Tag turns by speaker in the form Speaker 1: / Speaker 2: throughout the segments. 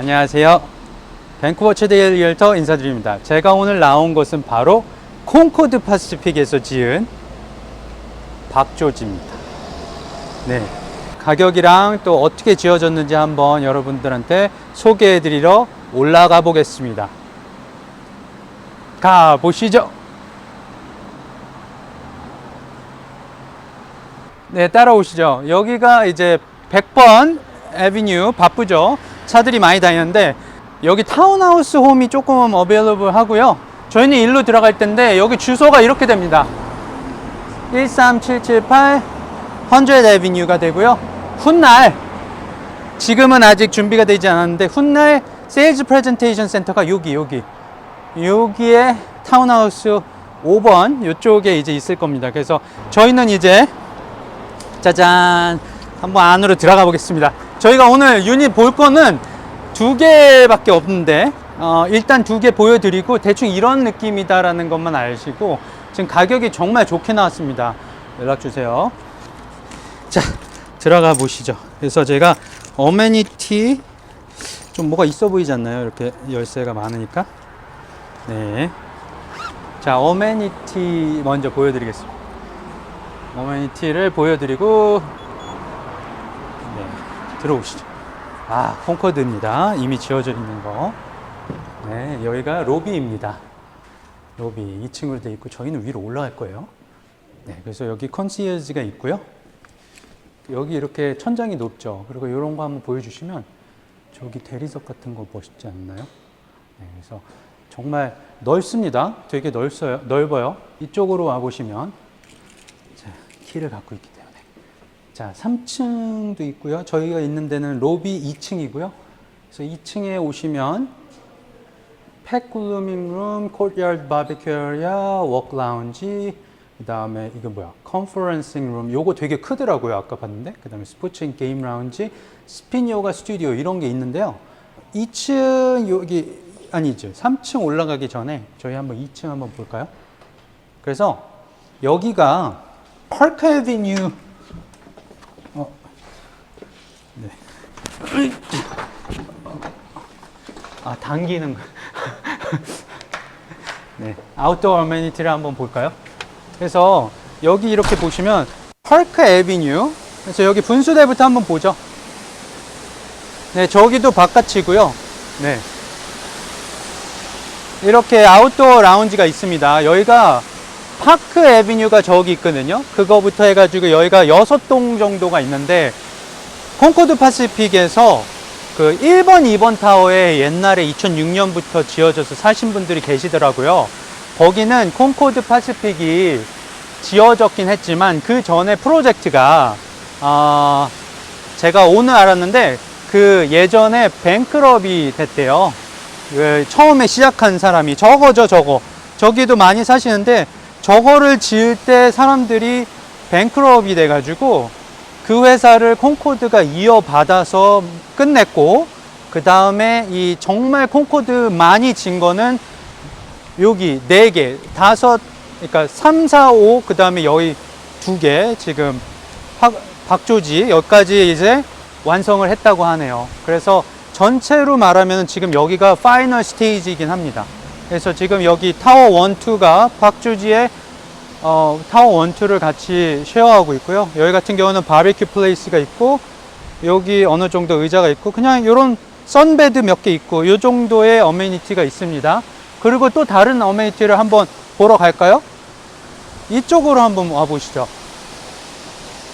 Speaker 1: 안녕하세요. 밴쿠버 최대 리얼터 인사드립니다. 제가 오늘 나온 곳은 바로 콩코드 파시픽에서 지은 박조지입니다. 네. 가격이랑 또 어떻게 지어졌는지 한번 여러분들한테 소개해 드리러 올라가 보겠습니다. 가 보시죠. 네, 따라오시죠. 여기가 이제 100번 에비뉴 바쁘죠. 차들이 많이 다니는데 여기 타운하우스 홈이 조금 어베일러블 하고요. 저희는 일로 들어갈 텐데 여기 주소가 이렇게 됩니다. 13778 100 에비뉴가 되고요. 훗날 지금은 아직 준비가 되지 않았는데 훗날 세일즈 프레젠테이션 센터가 여기 여기 여기에 타운하우스 5번 이쪽에 이제 있을 겁니다. 그래서 저희는 이제 짜잔 한번 안으로 들어가 보겠습니다. 저희가 오늘 유닛 볼 거는 두 개밖에 없는데 어, 일단 두 개 보여드리고 대충 이런 느낌이다라는 것만 아시고 지금 가격이 정말 좋게 나왔습니다. 연락 주세요. 자 들어가 보시죠. 그래서 제가 어메니티 좀 뭐가 있어 보이지 않나요? 이렇게 열쇠가 많으니까. 네. 자 어메니티 먼저 보여드리겠습니다. 어메니티를 보여드리고 네, 들어오시죠. 아, 콩코드입니다. 이미 지어져 있는 거. 네, 여기가 로비입니다. 로비 2층으로 돼 있고 저희는 위로 올라갈 거예요. 네, 그래서 여기 컨시어지가 있고요. 여기 이렇게 천장이 높죠. 그리고 이런 거 한번 보여주시면 저기 대리석 같은 거 멋있지 않나요? 네, 그래서 정말 넓습니다. 되게 넓어요. 넓어요. 이쪽으로 와 보시면 자, 키를 갖고 있기 때문에. 자, 3층도 있고요. 저희가 있는 데는 로비 2층이고요. 그래서 2층에 오시면 팩 글루밍 룸, 코트야드 바비큐 에리아, 워크 라운지, 그 다음에 이거 뭐야? 컨퍼런싱 룸. 요거 되게 크더라고요. 아까 봤는데. 그 다음에 스포츠 게임 라운지, 스핀 요가 스튜디오 이런 게 있는데요. 2층 여기 아니죠. 3층 올라가기 전에 저희 한번 2층 한번 볼까요? 그래서 여기가 파크 에비뉴 어, 네. 아 당기는 거. 네, 아웃도어 어메니티를 한번 볼까요? 그래서 여기 이렇게 보시면 파크 에비뉴. 그래서 여기 분수대부터 한번 보죠. 네, 저기도 바깥이고요. 네. 이렇게 아웃도어 라운지가 있습니다. 여기가 파크 에비뉴가 저기 있거든요. 그거부터 해가지고 여기가 여섯 동 정도가 있는데 콩코드 파시픽에서 그 1번, 2번 타워에 옛날에 2006년부터 지어져서 사신 분들이 계시더라고요. 거기는 콩코드 파시픽이 지어졌긴 했지만 그 전에 프로젝트가 아 제가 오늘 알았는데 그 예전에 뱅크럽이 됐대요. 그 처음에 시작한 사람이 저거죠, 저거. 저기도 많이 사시는데 저거를 지을 때 사람들이 뱅크럽이 돼가지고 그 회사를 콩코드가 이어받아서 끝냈고 그 다음에 이 정말 콩코드 많이 진 거는 여기 네 개, 다섯, 그러니까 3, 4, 5, 그 다음에 여기 두개 지금 박, 박조지 여기까지 이제 완성을 했다고 하네요. 그래서 전체로 말하면 지금 여기가 파이널 스테이지이긴 합니다. 그래서 지금 여기 타워 1, 2가 박주지의 어, 타워 1, 2를 같이 쉐어하고 있고요. 여기 같은 경우는 바베큐 플레이스가 있고 여기 어느 정도 의자가 있고 그냥 이런 선베드 몇 개 있고 이 정도의 어메니티가 있습니다. 그리고 또 다른 어메니티를 한번 보러 갈까요? 이쪽으로 한번 와 보시죠.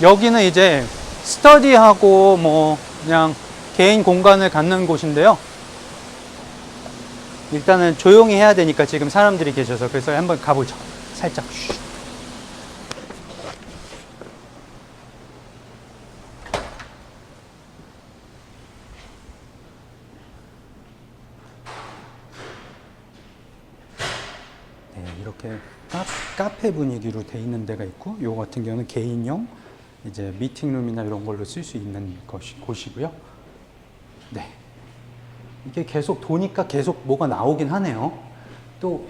Speaker 1: 여기는 이제 스터디하고 뭐 그냥 개인 공간을 갖는 곳인데요. 일단은 조용히 해야 되니까 지금 사람들이 계셔서 그래서 한번 가보죠. 살짝. 쉬. 네, 이렇게 카, 카페 분위기로 돼 있는 데가 있고, 요 같은 경우는 개인용 이제 미팅룸이나 이런 걸로 쓸 수 있는 것이 곳이고요. 네. 이게 계속 도니까 계속 뭐가 나오긴 하네요. 또,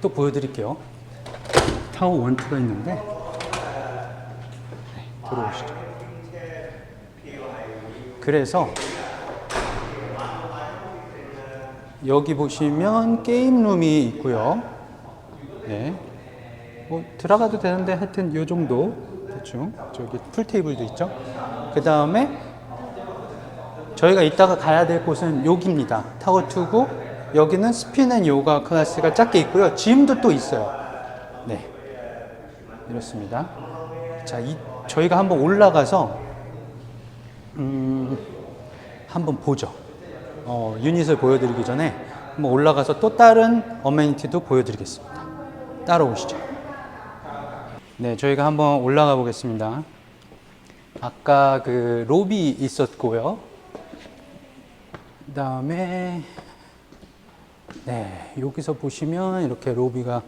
Speaker 1: 또 보여드릴게요. 타워 1, 2가 있는데, 네, 들어오시죠. 그래서, 여기 보시면 게임룸이 있고요. 네. 뭐 들어가도 되는데 하여튼 요 정도 대충 저기 풀 테이블도 있죠. 그 다음에 저희가 이따가 가야 될 곳은 여기입니다. 타워 2고 여기는 스핀 앤 요가 클래스가 작게 있고요. 짐도 또 있어요. 네. 이렇습니다. 자, 이, 저희가 한번 올라가서 음, 한번 보죠. 어, 유닛을 보여드리기 전에 한번 올라가서 또 다른 어메니티도 보여드리겠습니다. 따라오시죠. 네, 저희가 한번 올라가 보겠습니다. 아까 그 로비 있었고요. 그 다음에 네, 여기서 보시면 이렇게 로비가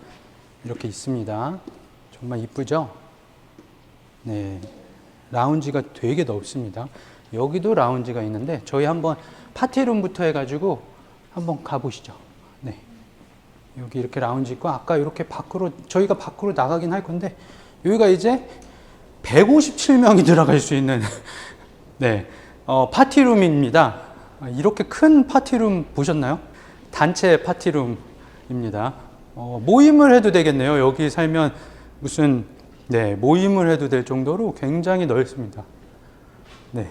Speaker 1: 이렇게 있습니다. 정말 이쁘죠? 네, 라운지가 되게 넓습니다. 여기도 라운지가 있는데 저희 한번 파티룸부터 해가지고 한번 가보시죠. 네, 여기 이렇게 라운지 있고 아까 이렇게 밖으로 저희가 밖으로 나가긴 할 건데 여기가 이제 157명이 들어갈 수 있는 네 어, 파티룸입니다. 아, 이렇게 큰 파티룸 보셨나요? 단체 파티룸입니다. 어, 모임을 해도 되겠네요. 여기 살면 무슨 네 모임을 해도 될 정도로 굉장히 넓습니다. 네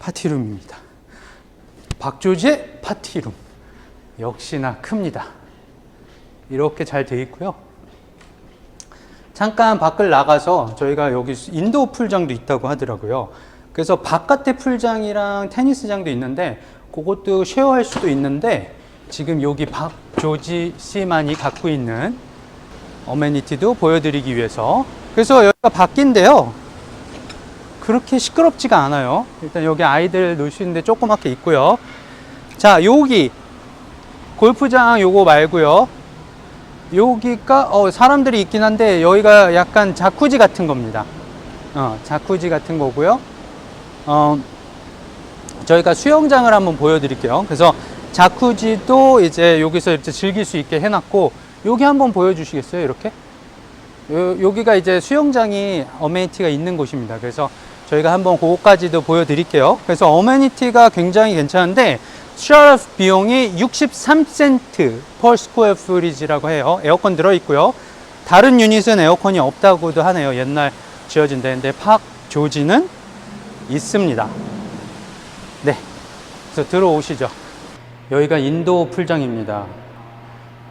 Speaker 1: 파티룸입니다. 박조지의 파티룸 역시나 큽니다. 이렇게 잘 돼 있고요. 잠깐 밖을 나가서 저희가 여기 인도어 풀장도 있다고 하더라고요. 그래서 바깥에 풀장이랑 테니스장도 있는데 그것도 쉐어할 수도 있는데 지금 여기 박조지 씨만이 갖고 있는 어메니티도 보여드리기 위해서 그래서 여기가 밖인데요. 그렇게 시끄럽지가 않아요. 일단 여기 아이들 놀 수 있는데 조그맣게 있고요. 자, 여기 골프장 요거 말고요. 여기가 어, 사람들이 있긴 한데 여기가 약간 자쿠지 같은 겁니다. 어, 자쿠지 같은 거고요. 어, 저희가 수영장을 한번 보여드릴게요. 그래서 자쿠지도 이제 여기서 이렇게 즐길 수 있게 해놨고 여기 한번 보여주시겠어요? 이렇게 요, 여기가 이제 수영장이 어메니티가 있는 곳입니다. 그래서 저희가 한번 그거까지도 보여드릴게요. 그래서 어메니티가 굉장히 괜찮은데 샤프 비용이 63센트 per 스퀘어 프리지라고 해요. 에어컨 들어있고요. 다른 유닛은 에어컨이 없다고도 하네요. 옛날 지어진 데인데 팍 조지는 있습니다. 네. 그래서 들어오시죠. 여기가 인도 풀장입니다.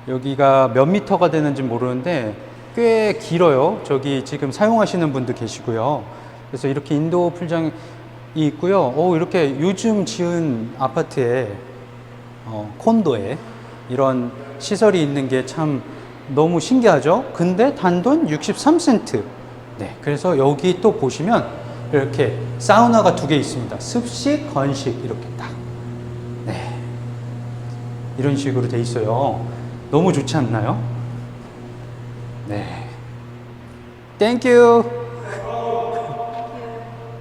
Speaker 1: 여기가 몇 미터가 되는지 모르는데 꽤 길어요. 저기 지금 사용하시는 분도 계시고요. 그래서 이렇게 인도 풀장이 있고요. 오, 이렇게 요즘 지은 아파트에 어, 콘도에 이런 시설이 있는 게 참 너무 신기하죠. 근데 단돈 63센트. 네, 그래서 여기 또 보시면 이렇게 사우나가 두 개 있습니다. 습식, 건식 이렇게 딱. 네, 이런 식으로 돼 있어요. 너무 좋지 않나요? 네. 땡큐.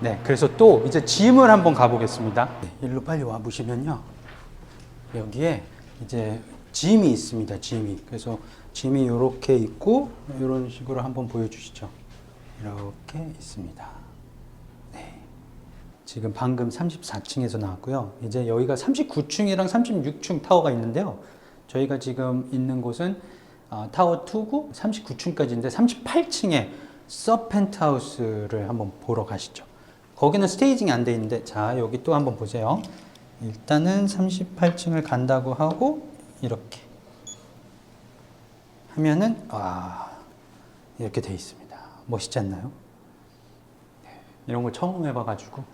Speaker 1: 네, 그래서 또 이제 짐을 한번 가보겠습니다. 네, 일로 빨리 와 보시면요. 여기에 이제 짐이 있습니다. 짐이. 그래서 짐이 이렇게 있고 이런 식으로 한번 보여주시죠. 이렇게 있습니다. 네. 지금 방금 34층에서 나왔고요. 이제 여기가 39층이랑 36층 타워가 있는데요. 저희가 지금 있는 곳은 어, 타워 2구 39층까지인데 38층에 서 펜트하우스를 한번 보러 가시죠. 거기는 스테이징이 안 돼 있는데 자 여기 또 한번 보세요. 일단은 38층을 간다고 하고 이렇게 하면은 와 이렇게 돼 있습니다. 멋있지 않나요? 네, 이런 걸 처음 해봐가지고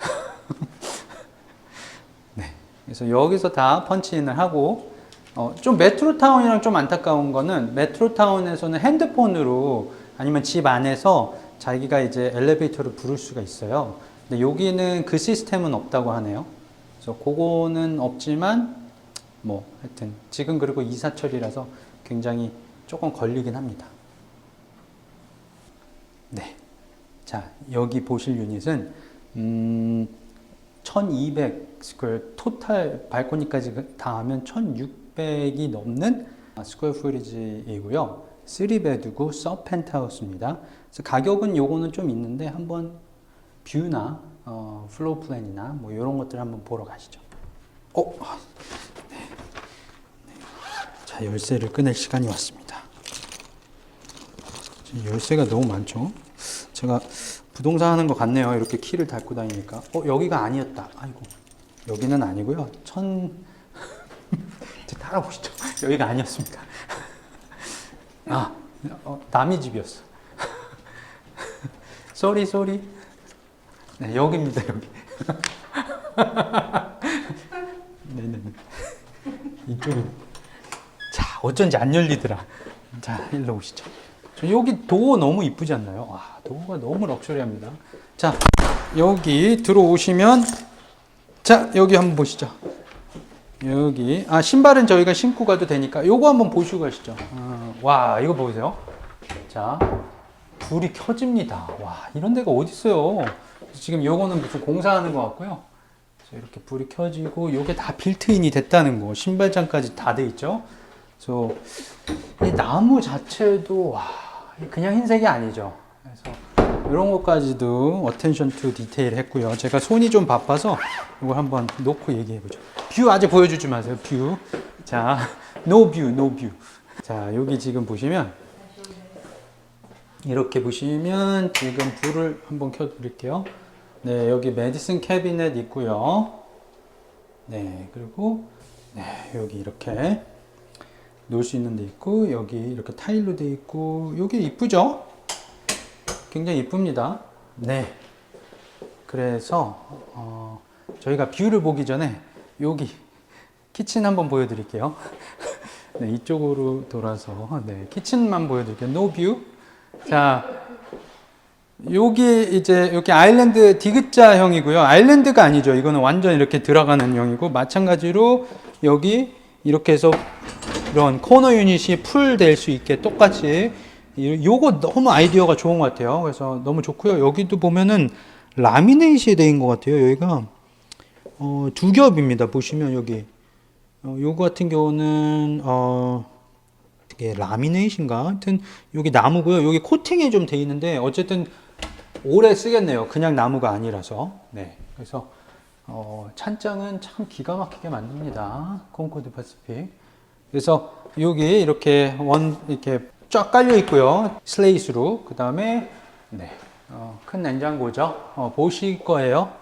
Speaker 1: 네 그래서 여기서 다 펀치인을 하고 어, 좀 메트로타운이랑 좀 안타까운 거는 메트로타운에서는 핸드폰으로 아니면 집 안에서 자기가 이제 엘리베이터를 부를 수가 있어요. 근데 여기는 그 시스템은 없다고 하네요. 그래서 그거는 없지만 뭐 하여튼 지금 그리고 이사철이라서 굉장히 조금 걸리긴 합니다. 네. 자, 여기 보실 유닛은 음, 1200 스퀘어 토탈 발코니까지 다 하면 1600이 넘는 스퀘어 프리지이고요. 3베드고 서 펜트하우스입니다. 그래서 가격은 요거는 좀 있는데 한번 뷰나 어, 플로우 플랜이나 뭐 이런 것들 한번 보러 가시죠. 어, 네. 자, 열쇠를 꺼낼 시간이 왔습니다. 열쇠가 너무 많죠? 제가 부동산 하는 것 같네요. 이렇게 키를 닫고 다니니까. 어, 여기가 아니었다. 아이고. 여기는 아니고요. 천, 따라오시죠. 여기가 아니었습니다. 아, 어, 남의 집이었어. 쏘리, 쏘리. 네, 여기입니다, 여기. 네네네. 이쪽이. 자, 어쩐지 안 열리더라. 자, 일로 오시죠. 저 여기 도어 너무 이쁘지 않나요? 와, 도어가 너무 럭셔리합니다. 자, 여기 들어오시면, 자, 여기 한번 보시죠. 여기, 아, 신발은 저희가 신고 가도 되니까, 요거 한번 보시고 가시죠. 어, 와, 이거 보세요. 자, 불이 켜집니다. 와, 이런 데가 어디 있어요? 지금 요거는 무슨 공사하는 것 같고요. 이렇게 불이 켜지고 요게 다 빌트인이 됐다는 거 신발장까지 다 돼 있죠 그래서 이 나무 자체도 와 그냥 흰색이 아니죠 그래서 이런 것까지도 어텐션 투 디테일 했고요 제가 손이 좀 바빠서 이걸 한번 놓고 얘기해 보죠 뷰 아직 보여주지 마세요 뷰 자 no view no view 자 여기 지금 보시면 이렇게 보시면 지금 불을 한번 켜 드릴게요 네, 여기 메디슨 캐비넷 있고요. 네, 그리고 네, 여기 이렇게 놓을 수 있는 데 있고 여기 이렇게 타일로 돼 있고 여기 이쁘죠? 굉장히 이쁩니다. 네. 그래서 어, 저희가 뷰를 보기 전에 여기 키친 한번 보여드릴게요. 네, 이쪽으로 돌아서 네, 키친만 보여드릴게요. 노 뷰. 자, 여기 이제 여기 아일랜드 디귿자형이고요. 아일랜드가 아니죠. 이거는 완전 이렇게 들어가는 형이고 마찬가지로 여기 이렇게 해서 이런 코너 유닛이 풀 될 수 있게 똑같이 이- 요거 너무 아이디어가 좋은 것 같아요. 그래서 너무 좋고요. 여기도 보면은 라미네이션이 된것 같아요. 여기가 어, 두 겹입니다. 보시면 여기 어, 요거 같은 경우는 어, 이게 라미네이션가 하여튼 여기 나무고요. 여기 코팅이 좀 돼 있는데 어쨌든 오래 쓰겠네요. 그냥 나무가 아니라서. 네. 그래서 어, 찬장은 참 기가 막히게 만듭니다. 콘코드 파시픽. 그래서 여기 이렇게 원 이렇게 쫙 깔려 있고요. 슬레이스로. 그다음에 네. 어, 큰 냉장고죠. 어, 보실 거예요.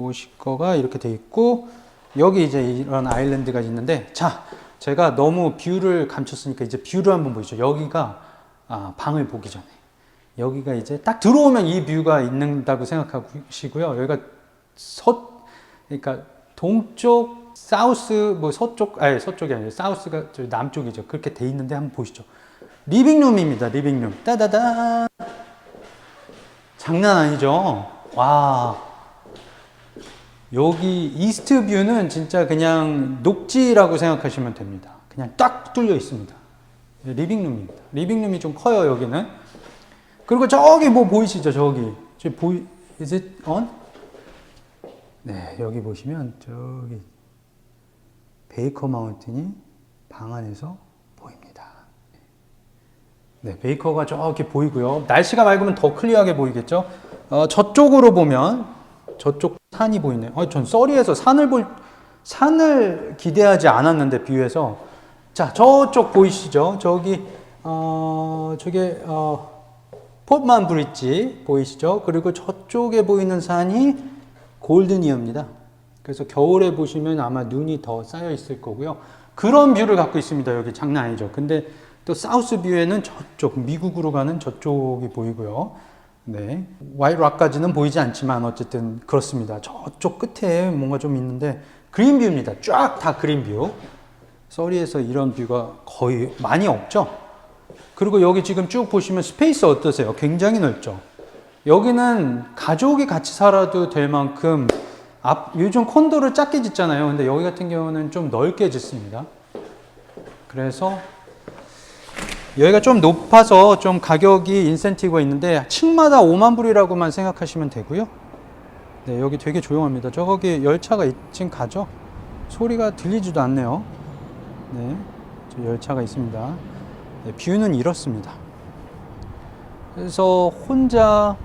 Speaker 1: 보실 거가 이렇게 돼 있고 여기 이제 이런 아일랜드가 있는데 자, 제가 너무 뷰를 감췄으니까 이제 뷰를 한번 보시죠. 여기가 아, 방을 보기 전에 여기가 이제 딱 들어오면 이 뷰가 있는다고 생각하시고요. 여기가 서 그러니까 동쪽 사우스 뭐 서쪽 아니 서쪽이 아니라 사우스가 저 남쪽이죠. 그렇게 돼 있는데 한번 보시죠. 리빙룸입니다. 리빙룸. 따다다. 장난 아니죠. 와. 여기 이스트 뷰는 진짜 그냥 녹지라고 생각하시면 됩니다. 그냥 딱 뚫려 있습니다. 리빙룸입니다. 리빙룸이 좀 커요, 여기는. 그리고 저기 뭐 보이시죠, 저기. 저 보이, is it on? 네, 여기 보시면 저기 베이커 마운틴이 방 안에서 보입니다. 네, 베이커가 저렇게 보이고요. 날씨가 맑으면 더 클리어하게 보이겠죠? 어, 저쪽으로 보면 저쪽 산이 보이네요. 어, 전 써리에서 산을 볼 산을 기대하지 않았는데 뷰에서 자 저쪽 보이시죠? 저기 어 저게 어 포트만 브릿지 보이시죠? 그리고 저쪽에 보이는 산이 골든이어입니다. 그래서 겨울에 보시면 아마 눈이 더 쌓여 있을 거고요. 그런 뷰를 갖고 있습니다. 여기 장난 아니죠. 근데 또 사우스 뷰에는 저쪽 미국으로 가는 저쪽이 보이고요. 네. 와이락까지는 보이지 않지만 어쨌든 그렇습니다. 저쪽 끝에 뭔가 좀 있는데 그린 뷰입니다. 쫙 다 그린 뷰. 서리에서 이런 뷰가 거의 많이 없죠. 그리고 여기 지금 쭉 보시면 스페이스 어떠세요? 굉장히 넓죠. 여기는 가족이 같이 살아도 될 만큼 앞 요즘 콘도를 작게 짓잖아요. 근데 여기 같은 경우는 좀 넓게 짓습니다. 그래서 여기가 좀 높아서 좀 가격이 인센티브가 있는데 층마다 5만 불이라고만 생각하시면 되고요. 네, 여기 되게 조용합니다. 저기 열차가 지금 가죠? 소리가 들리지도 않네요. 네, 저 열차가 있습니다. 네, 뷰는 이렇습니다. 그래서 혼자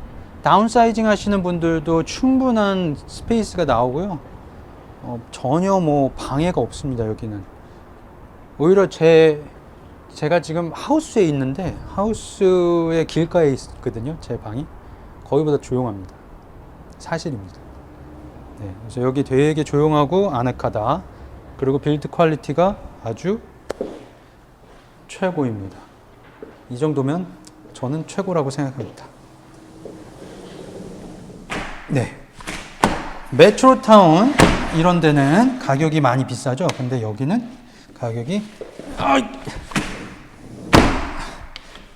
Speaker 1: 다운사이징 하시는 분들도 충분한 스페이스가 나오고요. 어, 전혀 뭐 방해가 없습니다, 여기는. 오히려 제 제가 지금 하우스에 있는데 하우스의 길가에 있거든요. 제 방이 거기보다 조용합니다. 사실입니다. 네, 그래서 여기 되게 조용하고 아늑하다. 그리고 빌드 퀄리티가 아주 최고입니다. 이 정도면 저는 최고라고 생각합니다. 네. 메트로타운 이런 데는 가격이 많이 비싸죠. 근데 여기는 가격이 아이!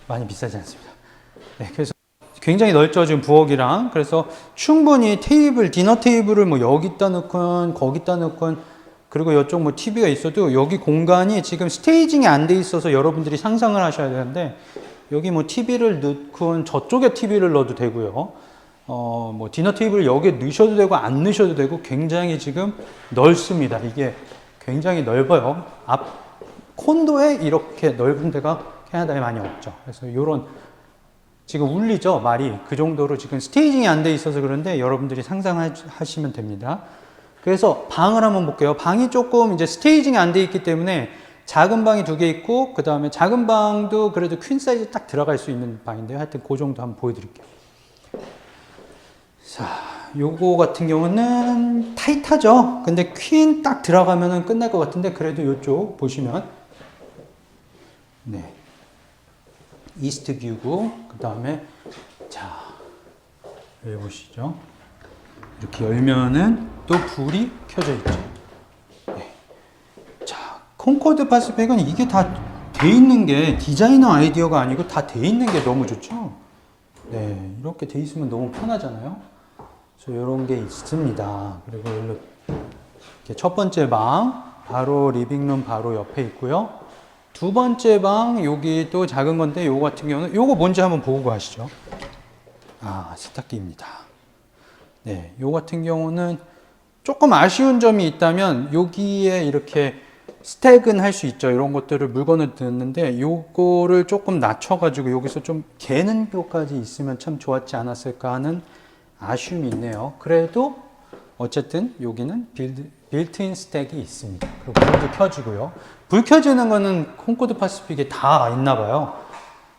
Speaker 1: 많이 비싸지 않습니다. 네, 그래서 굉장히 넓죠 지금 부엌이랑 그래서 충분히 테이블 디너 테이블을 뭐 여기다 넣건 거기다 넣건 그리고 이쪽 뭐 TV가 있어도 여기 공간이 지금 스테이징이 안 돼 있어서 여러분들이 상상을 하셔야 되는데 여기 뭐 TV를 넣건 저쪽에 TV를 넣어도 되고요. 어, 뭐 디너 테이블 여기에 넣으셔도 되고 안 넣으셔도 되고 굉장히 지금 넓습니다. 이게 굉장히 넓어요. 앞 콘도에 이렇게 넓은 데가 캐나다에 많이 없죠. 그래서 이런 지금 울리죠 말이 그 정도로 지금 스테이징이 안 돼 있어서 그런데 여러분들이 상상하시면 됩니다. 그래서 방을 한번 볼게요. 방이 조금 이제 스테이징이 안 돼 있기 때문에 작은 방이 두 개 있고 그 다음에 작은 방도 그래도 퀸 사이즈 딱 들어갈 수 있는 방인데요. 하여튼 그 정도 한번 보여드릴게요. 자, 요거 같은 경우는 타이트하죠. 근데 퀸 딱 들어가면은 끝날 것 같은데 그래도 요쪽 보시면 네. 이스트 뷰고 그 다음에 자 여기 보시죠. 이렇게 열면은 또 불이 켜져 있죠. 네. 자 콩코드 파스펙은 이게 다 돼 있는 게 디자이너 아이디어가 아니고 다 돼 있는 게 너무 좋죠. 네 이렇게 돼 있으면 너무 편하잖아요. 그래서 이런 게 있습니다. 그리고 이렇게 첫 번째 방 바로 리빙룸 바로 옆에 있고요 두 번째 방 여기 또 작은 건데 요거 같은 경우는 요거 뭔지 한번 보고 가시죠. 아 세탁기입니다. 네, 요 같은 경우는 조금 아쉬운 점이 있다면 여기에 이렇게 스택은 할 수 있죠. 이런 것들을 물건을 넣는데 요거를 조금 낮춰가지고 여기서 좀 개는 것까지 있으면 참 좋았지 않았을까 하는 아쉬움이 있네요. 그래도 어쨌든 여기는 빌드, 빌트인 스택이 있습니다. 그리고 불도 켜지고요. 불 켜지는 거는 홈코드 파시픽에 다 있나 봐요.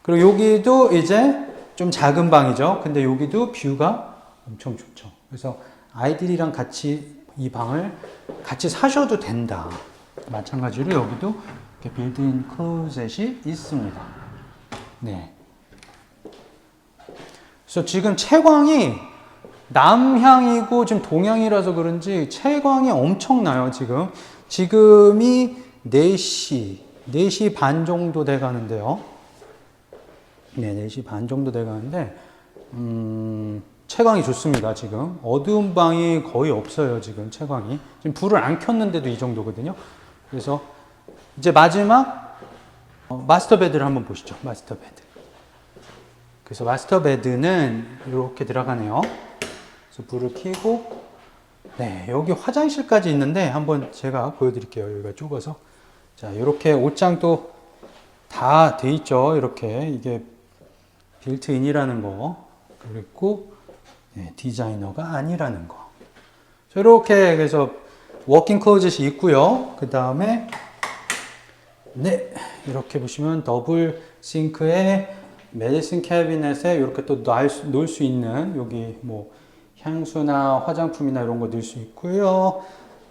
Speaker 1: 그리고 여기도 이제 좀 작은 방이죠. 근데 여기도 뷰가 엄청 좋죠. 그래서 아이들이랑 같이 이 방을 같이 사셔도 된다. 마찬가지로 여기도 이렇게 빌드인 클로젯이 있습니다. 네. 그래서 지금 채광이 남향이고 지금 동향이라서 그런지 채광이 엄청나요, 지금. 지금이 4시, 4시 반 정도 돼 가는데요. 네, 4시 반 정도 돼 가는데, 음, 채광이 좋습니다, 지금. 어두운 방이 거의 없어요, 지금 채광이. 지금 불을 안 켰는데도 이 정도거든요. 그래서 이제 마지막 어, 마스터 베드를 한번 보시죠, 마스터 베드. 그래서 마스터 베드는 이렇게 들어가네요. 그래서 불을 켜고, 네, 여기 화장실까지 있는데 한번 제가 보여드릴게요. 여기가 좁아서. 자, 이렇게 옷장도 다 돼 있죠. 이렇게 이게 빌트인이라는 거 그리고 네, 디자이너가 아니라는 거. 자, 이렇게 그래서 워킹 클로젯이 있고요. 그 다음에 네 이렇게 보시면 더블 싱크에 메디슨 캐비넷에 이렇게 또 놓을 수 있는 여기 뭐 향수나 화장품이나 이런 거 넣을 수 있고요.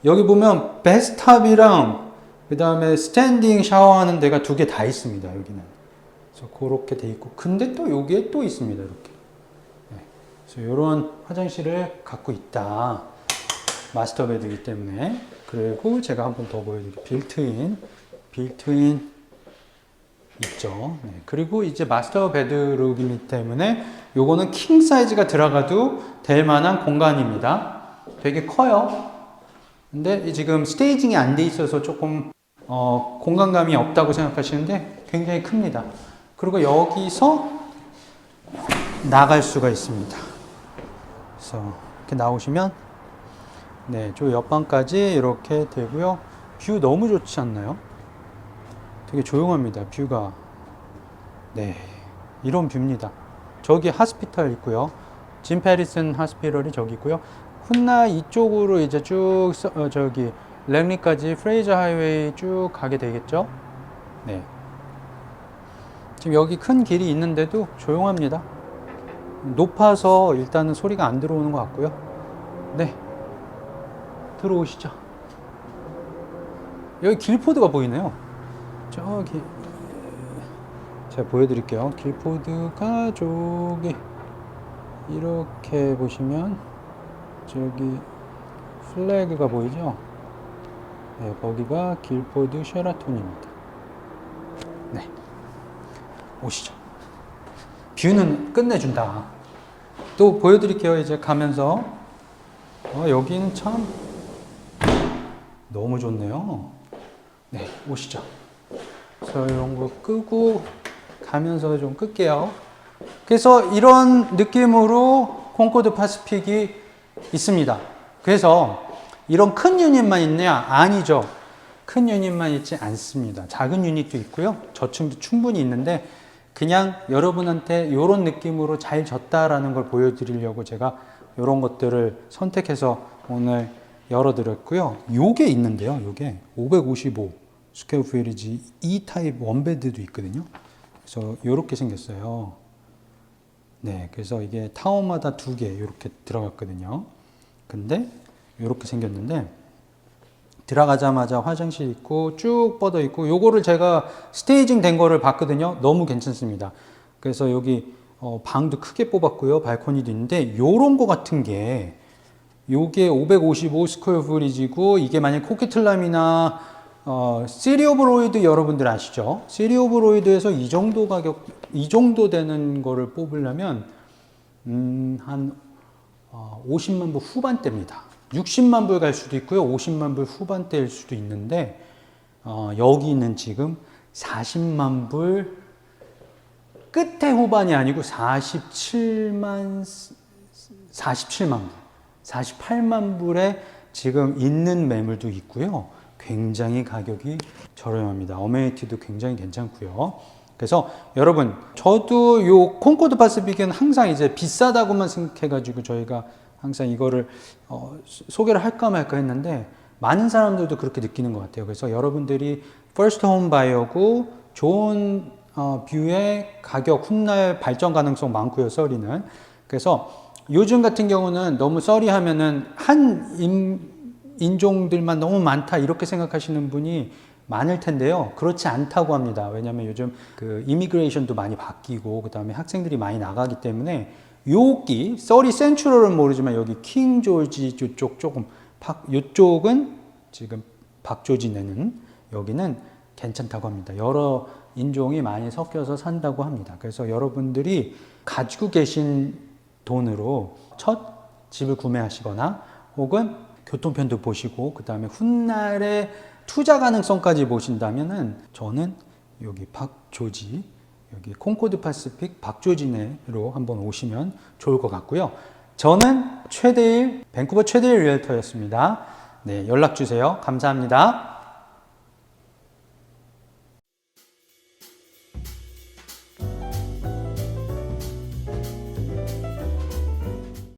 Speaker 1: 여기 보면 베스탑이랑 그 다음에 스탠딩 샤워하는 데가 두 개 다 있습니다. 여기는. 그래서 그렇게 돼 있고. 근데 또 여기에 또 있습니다. 이렇게. 네. 그래서 이런 화장실을 갖고 있다. 마스터 베드이기 때문에. 그리고 제가 한 번 더 보여드릴게요. 빌트인. 빌트인 있죠. 네. 그리고 이제 마스터 베드룸이기 때문에 요거는 킹 사이즈가 들어가도 될 만한 공간입니다. 되게 커요. 근데 지금 스테이징이 안 돼 있어서 조금 어, 공간감이 없다고 생각하시는데 굉장히 큽니다. 그리고 여기서 나갈 수가 있습니다. 그래서 이렇게 나오시면 네, 저 옆방까지 이렇게 되고요. 뷰 너무 좋지 않나요? 되게 조용합니다. 뷰가 네, 이런 뷰입니다. 저기 하스피털 있고요. 짐 페리슨 하스피털이 저기 있고요. 훗나 이쪽으로 이제 쭉 서- 어, 저기 랭리까지 프레이저 하이웨이 쭉 가게 되겠죠. 네. 지금 여기 큰 길이 있는데도 조용합니다. 높아서 일단은 소리가 안 들어오는 것 같고요. 네. 들어오시죠. 여기 길포드가 보이네요. 저기 제가 보여드릴게요. 길포드가 저기 이렇게 보시면 저기 플래그가 보이죠? 네, 거기가 길포드 쉐라톤입니다. 네, 오시죠. 뷰는 끝내준다. 또 보여드릴게요. 이제 가면서 어, 여기는 참 너무 좋네요. 네, 오시죠. 그래서 이런 거 끄고 가면서 좀 끌게요. 그래서 이런 느낌으로 콩코드 파시픽이 있습니다. 그래서 이런 큰 유닛만 있냐? 아니죠. 큰 유닛만 있지 않습니다. 작은 유닛도 있고요. 저층도 충분히 있는데 그냥 여러분한테 이런 느낌으로 잘 졌다라는 걸 보여드리려고 제가 이런 것들을 선택해서 오늘 열어드렸고요. 요게 있는데요. 요게 555 스퀘어 필이지 E 타입 원베드도 있거든요. 그래서 이렇게 생겼어요. 네, 그래서 이게 타워마다 두 개 이렇게 들어갔거든요. 근데 이렇게 생겼는데 들어가자마자 화장실 있고 쭉 뻗어 있고 요거를 제가 스테이징 된 거를 봤거든요. 너무 괜찮습니다. 그래서 여기 어, 방도 크게 뽑았고요. 발코니도 있는데 요런 거 같은 게 요게 555 스퀘어 프리지고 이게 만약 코키틀람이나 어, 시리오브로이드 여러분들 아시죠? 시리오브로이드에서 이 정도 가격, 이 정도 되는 거를 뽑으려면 음, 한 어, 50만 불 후반대입니다. 60만 불 갈 수도 있고요. 50만 불 후반대일 수도 있는데 어, 여기는 지금 40만 불 끝에 후반이 아니고 47만 47만 불, 48만 불에 지금 있는 매물도 있고요. 굉장히 가격이 저렴합니다. 어메니티도 굉장히 괜찮고요. 그래서 여러분, 저도 요 콩코드 파스픽은 항상 이제 비싸다고만 생각해가지고 저희가 항상 이거를 어, 소- 소개를 할까 말까 했는데 많은 사람들도 그렇게 느끼는 것 같아요. 그래서 여러분들이 퍼스트 홈 바이어고 좋은 어, 뷰의 가격 훗날 발전 가능성 많고요. 썰이는 그래서 요즘 같은 경우는 너무 썰이 하면은 한 인, 인종들만 너무 많다 이렇게 생각하시는 분이 많을 텐데요. 그렇지 않다고 합니다. 왜냐하면 요즘 그 이미그레이션도 많이 바뀌고 그 다음에 학생들이 많이 나가기 때문에 여기 썰이 센츄럴은 모르지만 여기 킹 조지 이쪽 조금 박 이쪽은 지금 박조지 내는 여기는 괜찮다고 합니다. 여러 인종이 많이 섞여서 산다고 합니다. 그래서 여러분들이 가지고 계신 돈으로 첫 집을 구매하시거나 혹은 교통편도 보시고 그 다음에 훗날의 투자 가능성까지 보신다면은 저는 여기 박조지 여기 콩코드 파시픽 박조지네로 한번 오시면 좋을 것 같고요. 저는 최대일 밴쿠버 최대일 리얼터였습니다. 네 연락 주세요. 감사합니다.